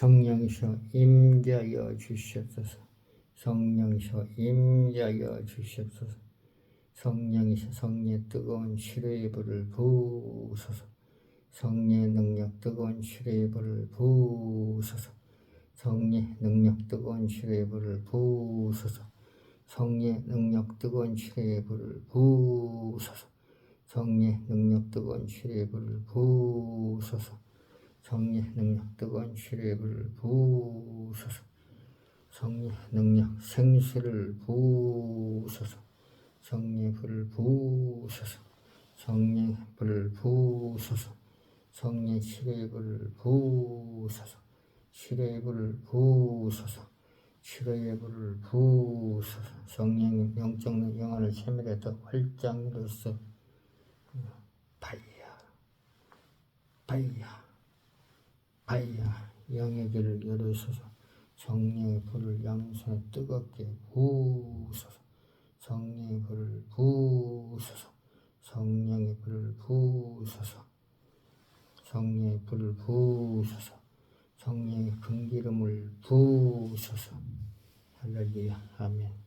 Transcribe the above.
성령이서 임자여 주시옵소서. 성령이서 임자여 주시옵소서. 성령이서 성령의 뜨거운 치료의 불을 부으소서. 성령의 능력 뜨거운 치료의 불을 부으소서. 성령의 능력 뜨거운 치료의 불을 부으소서. 성령의 능력 뜨거운 치료의 불을 부으소서. 성령의 능력 뜨거운 치료의 불을 부으소서. 성령의 능력 뜨거운 불을 부으소서. 성령의 능력 생수를 부으소서. 성령의 불을 부으소서. 성령의 불을. 성령의 치료의 불을 부으소서. 치료의 불을 부으소서. 치료의 불을 부으소서. 성령의 영적 영혼을 세밀해서 활장으로서 바이야 바이야 바이야 영의 길을 열으소서. 성령의 불을 양손에 뜨겁게 부으소서. 성령의 불을 부으소서. 성령의 불을 부으소서. 성령의 불을 부으소서. 성령의 금기름을 부으소서. 할렐루야. 아멘.